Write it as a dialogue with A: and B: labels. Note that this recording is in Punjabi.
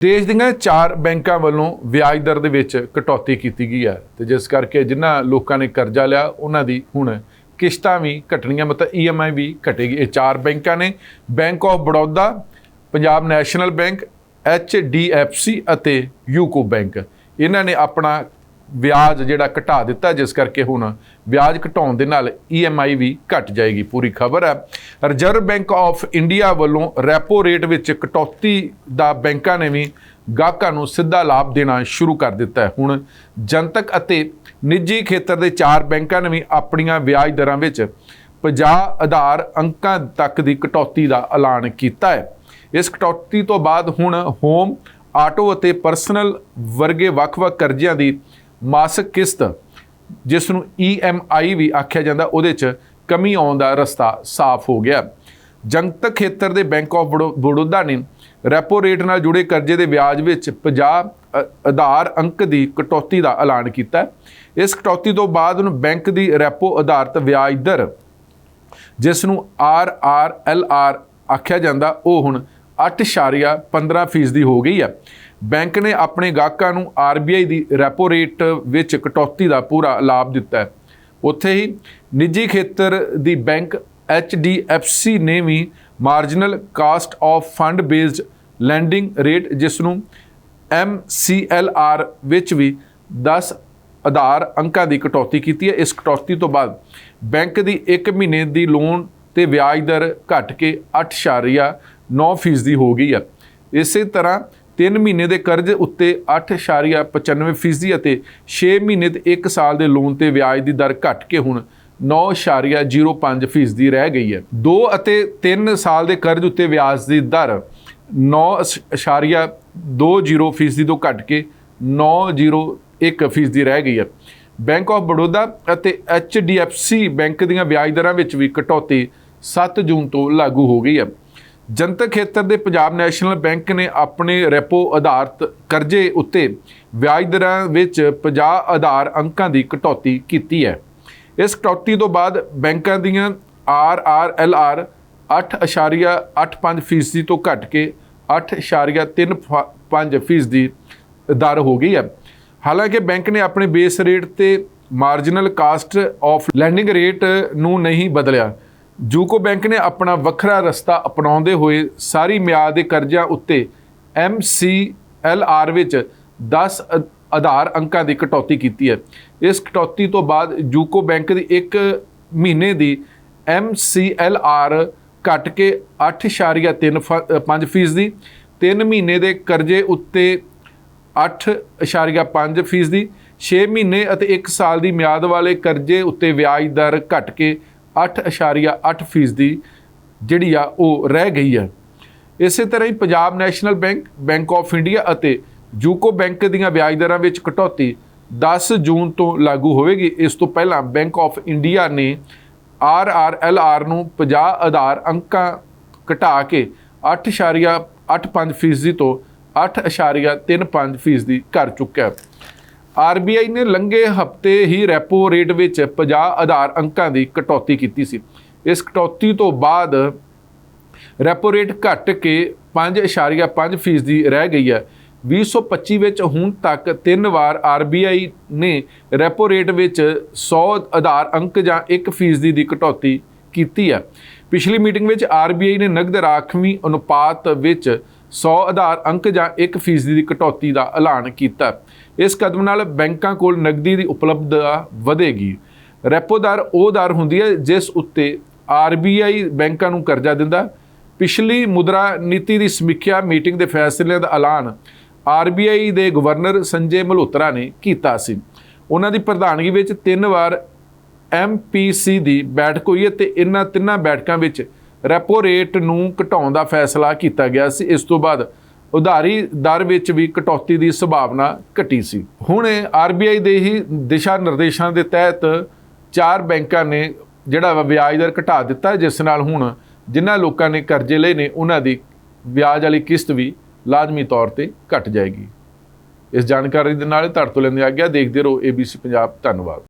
A: ਦੇਸ਼ ਦੀਆਂ ਚਾਰ ਬੈਂਕਾਂ ਵੱਲੋਂ ਵਿਆਜ ਦਰ ਦੇ ਵਿੱਚ ਕਟੌਤੀ ਕੀਤੀ ਗਈ ਹੈ ਤੇ ਜਿਸ ਕਰਕੇ ਜਿਨ੍ਹਾਂ ਲੋਕਾਂ ਨੇ ਕਰਜ਼ਾ ਲਿਆ, ਉਹਨਾਂ ਦੀ ਹੁਣ ਕਿਸ਼ਤਾਂ ਵੀ ਘਟਣੀਆਂ, ਮਤਲਬ ਈਐਮਆਈ ਵੀ ਘਟੇਗੀ। ਇਹ ਚਾਰ ਬੈਂਕਾਂ ਨੇ bank of Baroda Punjab national bank HDFC ਅਤੇ ਯੂਕੋ ਬੈਂਕ ਇਹਨਾਂ ਨੇ ਆਪਣਾ ਵਿਆਜ ਜਿਹੜਾ ਘਟਾ ਦਿੱਤਾ, ਜਿਸ ਕਰਕੇ ਹੁਣ ਵਿਆਜ ਘਟਾਉਣ ਦੇ ਨਾਲ ਈਐਮਆਈ ਵੀ ਘਟ ਜਾਏਗੀ। ਪੂਰੀ ਖਬਰ ਹੈ। ਰਿਜ਼ਰਵ ਬੈਂਕ ਆਫ ਇੰਡੀਆ ਵੱਲੋਂ ਰੈਪੋ ਰੇਟ ਵਿੱਚ ਕਟੌਤੀ ਦਾ ਬੈਂਕਾਂ ਨੇ ਵੀ ਗਾਹਕਾਂ ਨੂੰ ਸਿੱਧਾ ਲਾਭ ਦੇਣਾ ਸ਼ੁਰੂ ਕਰ ਦਿੱਤਾ ਹੈ। ਹੁਣ ਜਨਤਕ ਅਤੇ ਨਿੱਜੀ ਖੇਤਰ ਦੇ ਚਾਰ ਬੈਂਕਾਂ ਨੇ ਵੀ ਆਪਣੀਆਂ ਵਿਆਜ ਦਰਾਂ ਵਿੱਚ 50 ਆਧਾਰ ਅੰਕਾਂ ਤੱਕ ਦੀ ਕਟੌਤੀ ਦਾ ਐਲਾਨ ਕੀਤਾ ਹੈ। ਇਸ ਕਟੌਤੀ ਤੋਂ ਬਾਅਦ ਹੁਣ ਹੋਮ ਆਟੋ ਅਤੇ ਪਰਸਨਲ ਵਰਗੇ ਵੱਖ-ਵੱਖ ਕਰਜ਼ਿਆਂ ਦੀ ਮਾਸਿਕ ਕਿਸ਼ਤ ਜਿਸ ਨੂੰ EMI ਵੀ ਆਖਿਆ ਜਾਂਦਾ, ਉਹਦੇ 'ਚ ਕਮੀ ਆਉਣ ਦਾ ਰਸਤਾ ਸਾਫ਼ ਹੋ ਗਿਆ। ਜਨਤਕ ਖੇਤਰ ਦੇ ਬੈਂਕ ਆਫ ਬੜੌਦਾ ਨੇ ਰੈਪੋ ਰੇਟ ਨਾਲ ਜੁੜੇ ਕਰਜ਼ੇ ਦੇ ਵਿਆਜ ਵਿੱਚ 50 ਅ- ਆਧਾਰ ਅੰਕ ਦੀ ਕਟੌਤੀ ਦਾ ਐਲਾਨ ਕੀਤਾ। ਇਸ ਕਟੌਤੀ ਤੋਂ ਬਾਅਦ ਹੁਣ ਬੈਂਕ ਦੀ ਰੈਪੋ ਆਧਾਰਿਤ ਵਿਆਜ ਦਰ ਜਿਸ ਨੂੰ RRLR ਆਖਿਆ ਜਾਂਦਾ, ਉਹ ਹੁਣ 8.15% ਹੋ ਗਈ ਹੈ। ਬੈਂਕ ਨੇ ਆਪਣੇ ਗਾਹਕਾਂ ਨੂੰ ਆਰਬੀਆਈ ਦੀ ਰੈਪੋ ਰੇਟ ਵਿੱਚ ਕਟੌਤੀ ਦਾ ਪੂਰਾ ਲਾਭ ਦਿੱਤਾ ਹੈ। ਉੱਥੇ ਹੀ ਨਿੱਜੀ ਖੇਤਰ ਦੀ ਬੈਂਕ HDFC ਨੇ ਵੀ marginal cost of fund based lending rate, ਜਿਸ ਨੂੰ MCLR ਵਿੱਚ ਵੀ 10 ਆਧਾਰ ਅੰਕਾਂ ਦੀ ਕਟੌਤੀ ਕੀਤੀ ਹੈ। ਇਸ ਕਟੌਤੀ ਤੋਂ ਬਾਅਦ ਬੈਂਕ ਦੀ 1 ਮਹੀਨੇ ਦੀ ਲੋਨ ਤੇ ਵਿਆਜ ਦਰ ਘਟ ਕੇ 8.15 9 ਫੀਸਦੀ ਹੋ ਗਈ ਆ। ਇਸੇ ਤਰ੍ਹਾਂ 3 ਮਹੀਨੇ ਦੇ ਕਰਜ਼ ਉੱਤੇ 8.95% ਅਤੇ 6 ਮਹੀਨੇ ਤੇ 1 ਸਾਲ ਦੇ ਲੋਨ ਤੇ ਵਿਆਜ ਦੀ ਦਰ ਘਟ ਕੇ ਹੁਣ 9.05% ਦੀ ਰਹਿ ਗਈ ਹੈ। 2 ਅਤੇ 3 ਸਾਲ ਦੇ ਕਰਜ਼ ਉੱਤੇ ਵਿਆਜ ਦੀ ਦਰ 9.20% ਤੋਂ ਘਟ ਕੇ 9.01% ਦੀ ਰਹਿ ਗਈ ਹੈ। ਬੈਂਕ ਆਫ ਬੜੌਦਾ ਅਤੇ HDFC ਬੈਂਕ ਦੀਆਂ ਵਿਆਜ ਦਰਾਂ ਵਿੱਚ ਵੀ ਕਟੌਤੀ 7 ਜੂਨ ਤੋਂ ਲਾਗੂ ਹੋ ਗਈ ਹੈ। ਜਨਤਕ ਖੇਤਰ ਦੇ ਪੰਜਾਬ ਨੈਸ਼ਨਲ ਬੈਂਕ ਨੇ ਆਪਣੇ ਰੈਪੋ ਆਧਾਰਿਤ ਕਰਜ਼ੇ ਉੱਤੇ ਵਿਆਜ ਦਰਾਂ ਵਿੱਚ 50 ਆਧਾਰ ਅੰਕਾਂ ਦੀ ਕਟੌਤੀ ਕੀਤੀ ਹੈ। ਇਸ ਕਟੌਤੀ ਤੋਂ ਬਾਅਦ ਬੈਂਕਾਂ ਦੀਆਂ RRLR 8.85% ਤੋਂ ਘਟ ਕੇ 8.35% ਦੀ ਦਰ ਹੋ ਗਈ ਹੈ। ਹਾਲਾਂਕਿ ਬੈਂਕ ਨੇ ਆਪਣੇ ਬੇਸ ਰੇਟ ਤੇ marginal cost of lending rate ਨੂੰ ਨਹੀਂ ਬਦਲਿਆ। ਜੂਕੋ ਬੈਂਕ ਨੇ ਆਪਣਾ ਵੱਖਰਾ ਰਸਤਾ ਅਪਣਾਉਂਦੇ ਹੋਏ ਸਾਰੀ ਮਿਆਦ ਦੇ ਕਰਜ਼ਿਆਂ ਉੱਤੇ MCLR ਵਿੱਚ 10 ਅ- ਆਧਾਰ ਅੰਕਾਂ ਦੀ ਕਟੌਤੀ ਕੀਤੀ ਹੈ। ਇਸ ਕਟੌਤੀ ਤੋਂ ਬਾਅਦ ਜੂਕੋ ਬੈਂਕ ਦੀ 1 ਮਹੀਨੇ ਦੀ MCLR ਘਟ ਕੇ 8.35% ਦੀ 3 ਮਹੀਨੇ ਦੇ ਕਰਜ਼ੇ ਉੱਤੇ 8.5% ਦੀ 6 ਮਹੀਨੇ ਅਤੇ 1 ਸਾਲ ਦੀ ਮਿਆਦ ਵਾਲੇ ਕਰਜ਼ੇ ਉੱਤੇ ਵਿਆਜ ਦਰ ਘਟ ਕੇ 8.8% ਦੀ ਜਿਹੜੀ ਆ ਉਹ ਰਹਿ ਗਈ ਹੈ। ਇਸੇ ਤਰ੍ਹਾਂ ਹੀ Punjab national bank bank of India ਅਤੇ ਯੂਕੋ ਬੈਂਕ ਦੀਆਂ ਵਿਆਜ ਦਰਾਂ ਵਿੱਚ ਕਟੌਤੀ 10 ਜੂਨ ਤੋਂ ਲਾਗੂ ਹੋਵੇਗੀ। ਇਸ ਤੋਂ ਪਹਿਲਾਂ ਬੈਂਕ ਆਫ ਇੰਡੀਆ ਨੇ RRLR ਨੂੰ 50 ਆਧਾਰ ਅੰਕਾਂ ਘਟਾ ਕੇ 8.85% ਤੋਂ 8.35% ਦੀ ਕਰ ਚੁੱਕਾ ਹੈ। ਆਰਬੀਆਈ ਨੇ ਲੰਘੇ ਹਫ਼ਤੇ ਹੀ ਰੈਪੋ ਰੇਟ ਵਿੱਚ 50 ਆਧਾਰ ਅੰਕਾਂ ਦੀ ਕਟੌਤੀ ਕੀਤੀ ਸੀ। ਇਸ ਕਟੌਤੀ ਤੋਂ ਬਾਅਦ ਰੈਪੋ ਰੇਟ ਘਟ ਕੇ 5.5% ਦੀ ਰਹਿ ਗਈ ਹੈ। 2025 ਵਿੱਚ ਹੁਣ ਤੱਕ ਤਿੰਨ ਵਾਰ ਆਰਬੀਆਈ ਨੇ ਰੈਪੋ ਰੇਟ ਵਿੱਚ 100 ਆਧਾਰ ਅੰਕ ਜਾਂ 1 ਫੀਸਦੀ ਦੀ ਕਟੌਤੀ ਕੀਤੀ ਹੈ। ਪਿਛਲੀ ਮੀਟਿੰਗ ਵਿੱਚ ਆਰਬੀਆਈ ਨੇ ਨਗਦ ਰਾਖਵੀਂ ਅਨੁਪਾਤ ਵਿੱਚ 100 ਆਧਾਰ ਅੰਕ ਜਾਂ 1% ਦੀ ਕਟੌਤੀ ਦਾ ਐਲਾਨ ਕੀਤਾ। ਇਸ ਕਦਮ ਨਾਲ ਬੈਂਕਾਂ ਕੋਲ ਨਗਦੀ ਦੀ ਉਪਲਬਧਤਾ ਵਧੇਗੀ। ਰੈਪੋ ਦਰ ਉਹ ਦਰ ਹੁੰਦੀ ਹੈ ਜਿਸ ਉੱਤੇ ਆਰਬੀਆਈ ਬੈਂਕਾਂ ਨੂੰ ਕਰਜ਼ਾ ਦਿੰਦਾ। ਪਿਛਲੀ ਮੁਦਰਾ ਨੀਤੀ ਦੀ ਸਮੀਖਿਆ ਮੀਟਿੰਗ ਦੇ ਫੈਸਲਿਆਂ ਦਾ ਐਲਾਨ ਆਰਬੀਆਈ ਦੇ ਗਵਰਨਰ ਸੰਜੇ ਮਲਹੋਤਰਾ ਨੇ ਕੀਤਾ ਸੀ। ਉਹਨਾਂ ਦੀ ਪ੍ਰਧਾਨਗੀ ਵਿੱਚ ਤਿੰਨ ਵਾਰ ਐਮਪੀਸੀ ਦੀ ਬੈਠਕ ਹੋਈ ਹੈ ਤੇ ਇਹਨਾਂ ਤਿੰਨਾਂ ਬੈਠਕਾਂ ਵਿੱਚ ਰੈਪੋ ਰੇਟ ਨੂੰ ਘਟਾਉਣ ਦਾ ਫੈਸਲਾ ਕੀਤਾ ਗਿਆ ਸੀ। ਇਸ ਤੋਂ ਬਾਅਦ ਉਧਾਰੀ ਦਰ ਵਿੱਚ ਵੀ ਕਟੌਤੀ ਦੀ ਸੰਭਾਵਨਾ ਘਟੀ ਸੀ। ਹੁਣ ਆਰਬੀਆਈ ਦੇ ਹੀ ਦਿਸ਼ਾ ਨਿਰਦੇਸ਼ਾਂ ਦੇ ਤਹਿਤ ਚਾਰ ਬੈਂਕਾਂ ਨੇ ਜਿਹੜਾ ਵਾ ਵਿਆਜ ਦਰ ਘਟਾ ਦਿੱਤਾ, ਜਿਸ ਨਾਲ ਹੁਣ ਜਿਨ੍ਹਾਂ ਲੋਕਾਂ ਨੇ ਕਰਜ਼ੇ ਲਏ ਨੇ, ਉਹਨਾਂ ਦੀ ਵਿਆਜ ਵਾਲੀ ਕਿਸ਼ਤ ਵੀ ਲਾਜ਼ਮੀ ਤੌਰ ਤੇ ਘਟ ਜਾਏਗੀ। ਇਸ ਜਾਣਕਾਰੀ ਦੇ ਨਾਲ ਤੁਹਾਡੇ ਤੋਂ ਲੈਂਦੇ ਆ ਗਿਆ ਦੇਖਦੇ ਰਹੋ ABC ਪੰਜਾਬ। ਧੰਨਵਾਦ।